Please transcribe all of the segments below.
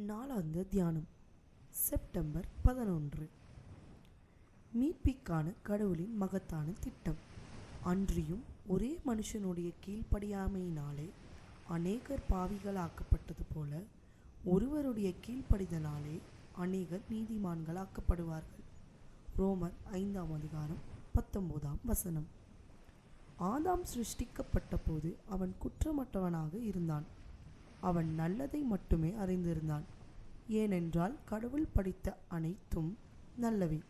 நாளாந்த தியானம் செப்டம்பர் பதினொன்று. மீட்பிக்கான கடவுளின் மகத்தான திட்டம். அன்றியும் ஒரே மனுஷனுடைய கீழ்ப்படியாமையினாலே அநேகர் பாவிகளாக்கப்பட்டது போல ஒருவருடைய கீழ்ப்படிதனாலே அநேகர் நீதிமான்களாக்கப்படுவார்கள். ரோமர் ஐந்தாம் அதிகாரம் பத்தொன்பதாம் வசனம். ஆதாம் சிருஷ்டிக்கப்பட்ட போது அவன் குற்றமற்றவனாக இருந்தான். அவன் நல்லதை மட்டுமே அறிந்திருந்தான். ஏனென்றால் கடவுள் படித்த அனைத்தும் நல்லவை.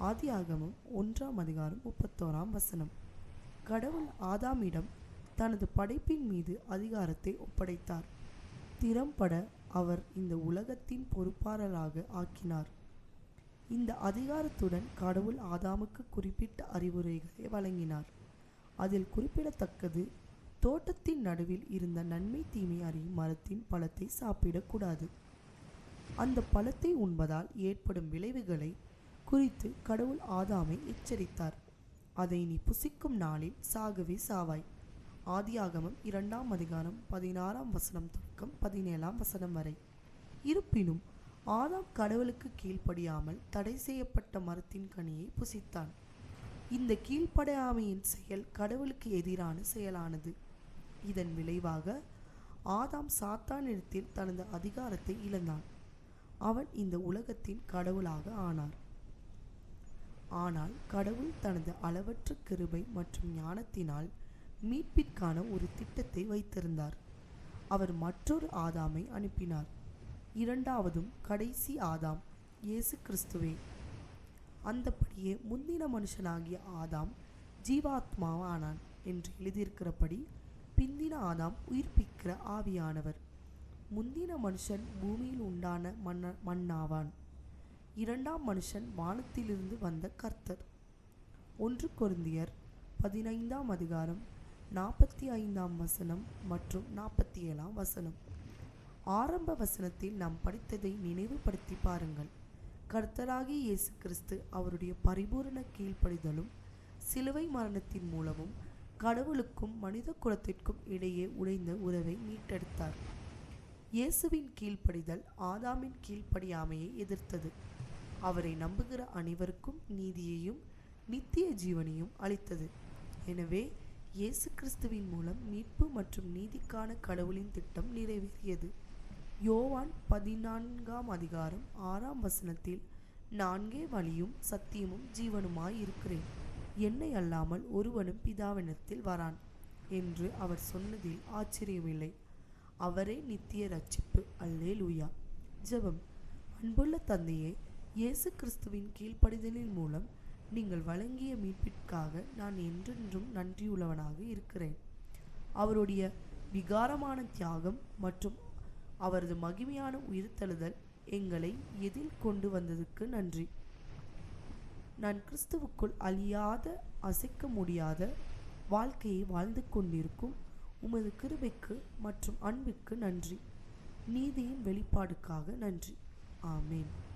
ஆதியாகமும் ஒன்றாம் அதிகாரம் முப்பத்தோராம் வசனம். கடவுள் ஆதாமிடம் தனது படைப்பின் மீது அதிகாரத்தை ஒப்படைத்தார். திறம்பட அவர் இந்த உலகத்தின் பொறுப்பாளராக ஆக்கினார். இந்த அதிகாரத்துடன் கடவுள் ஆதாமுக்கு குறிப்பிட்ட அறிவுரைகளை வழங்கினார். அதில் குறிப்பிடத்தக்கது தோட்டத்தின் நடுவில் இருந்த நன்மை தீமை அறியும் மரத்தின் பழத்தை சாப்பிடக்கூடாது. அந்த பழத்தை உண்பதால் ஏற்படும் விளைவுகளை குறித்து கடவுள் ஆதாமை எச்சரித்தார். அதை நீ புசிக்கும் நாளில் சாகவே சாவாய். ஆதியாகமம் இரண்டாம் அதிகாரம் பதினாறாம் வசனம் தொடக்கம் பதினேழாம் வசனம் வரை. இருப்பினும் ஆதாம் கடவுளுக்கு கீழ்ப்படியாமல் தடை செய்யப்பட்ட மரத்தின் கனியை புசித்தான். இந்த கீழ்ப்படையாமையின் செயல் கடவுளுக்கு எதிரான செயலானது. இதன் விளைவாக ஆதாம் சாத்தானிடத்தில் தனது அதிகாரத்தை இழந்தான். அவன் இந்த உலகத்தின் கடவுளாக ஆனார். ஆனால் கடவுள் தனது அளவற்ற கிருபை மற்றும் ஞானத்தினால் மீட்பிற்கான ஒரு திட்டத்தை வைத்திருந்தார். அவர் மற்றொரு ஆதாமை அனுப்பினார். இரண்டாவதும் கடைசி ஆதாம் இயேசு கிறிஸ்துவே. அந்தபடியே முந்தின மனுஷனாகிய ஆதாம் ஜீவாத்மாவானான் என்று எழுதியிருக்கிறபடி பிந்தின ஆதாம் உயிர்ப்பிக்கிற ஆவியானவர். முந்தின மனுஷன் பூமியில் உண்டான மன்ன மண்ணாவான் இரண்டாம் மனுஷன் வானத்திலிருந்து வந்த கர்த்தர். ஒன்று கொருந்தியர் பதினைந்தாம் அதிகாரம் நாற்பத்தி ஐந்தாம் வசனம் மற்றும் நாற்பத்தி ஏழாம் வசனம். ஆரம்ப வசனத்தில் நாம் படித்ததை நினைவுபடுத்தி பாருங்கள். கர்த்தராகி இயேசு கிறிஸ்து அவருடைய பரிபூரண கீழ்ப்படிதலும் சிலுவை மரணத்தின் மூலமும் கடவுளுக்கும் மனித குலத்திற்கும் இடையே உடைந்த உறவை மீட்டெடுத்தார். இயேசுவின் கீழ்ப்படிதல் ஆதாமின் கீழ்ப்படியாமையை எதிர்த்தது. அவரை நம்புகிற அனைவருக்கும் நீதியையும் நித்திய ஜீவனையும் அளித்தது. எனவே இயேசு கிறிஸ்துவின் மூலம் மீட்பு மற்றும் நீதிக்கான கடவுளின் திட்டம் நிறைவேறியது. யோவான் பதினான்காம் அதிகாரம் ஆறாம் வசனத்தில் நான்கே வழியும் சத்தியமும் ஜீவனுமாய் இருக்கிறேன் என்னை அல்லாமல் ஒருவனும் பிதாவினத்தில் வரான் என்று அவர் சொன்னதில் ஆச்சரியமில்லை. அவரே நித்திய ரட்சிப்பு அல்லே லூயா ஜெபம். அன்புள்ள தந்தையே இயேசு கிறிஸ்துவின் கீழ்ப்படிதலின் மூலம் நீங்கள் வழங்கிய மீட்பிற்காக நான் என்றென்றும் நன்றியுள்ளவனாக இருக்கிறேன். அவருடைய விகாரமான தியாகம் மற்றும் அவரது மகிமையான உயிர்த்தழுதல் எங்களை எதில் கொண்டு வந்ததுக்கு நன்றி. நான் கிறிஸ்துவுக்குள் அழியாத அசைக்க முடியாத வாழ்க்கையை வாழ்ந்து கொண்டிருக்கும் உமது கிருபைக்கு மற்றும் அன்பிற்கு நன்றி. நீதியின் வெளிப்பாடுக்காக நன்றி. ஆமேன்.